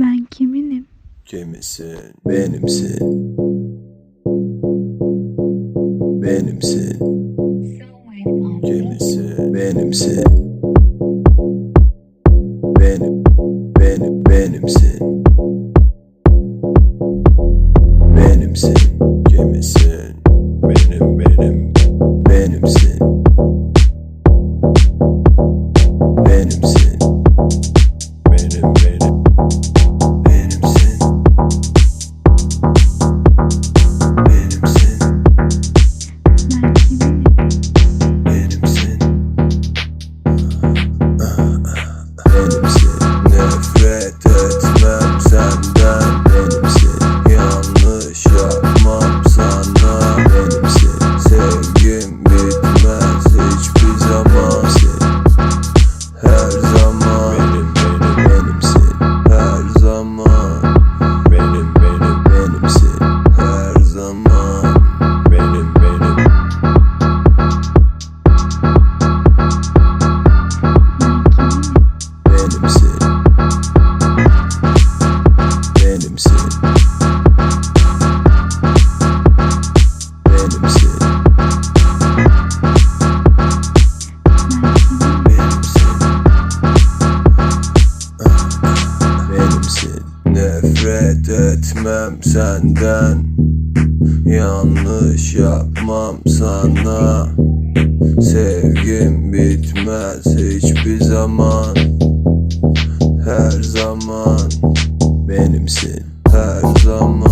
Ben kiminim? Kimisin? Benimsin. Benimsin. Kimisin? Benimsin. Benim, benim, benimsin. Benimsin. Kimisin? Benim, benim, benimsin. Benimsin. Etmem senden Benimsin Benimsin Benimsin Nefret etmem senden. Yanlış yapmam sana. Sevgim bitmez hiçbir zaman. Her zaman. Benimsin Her zaman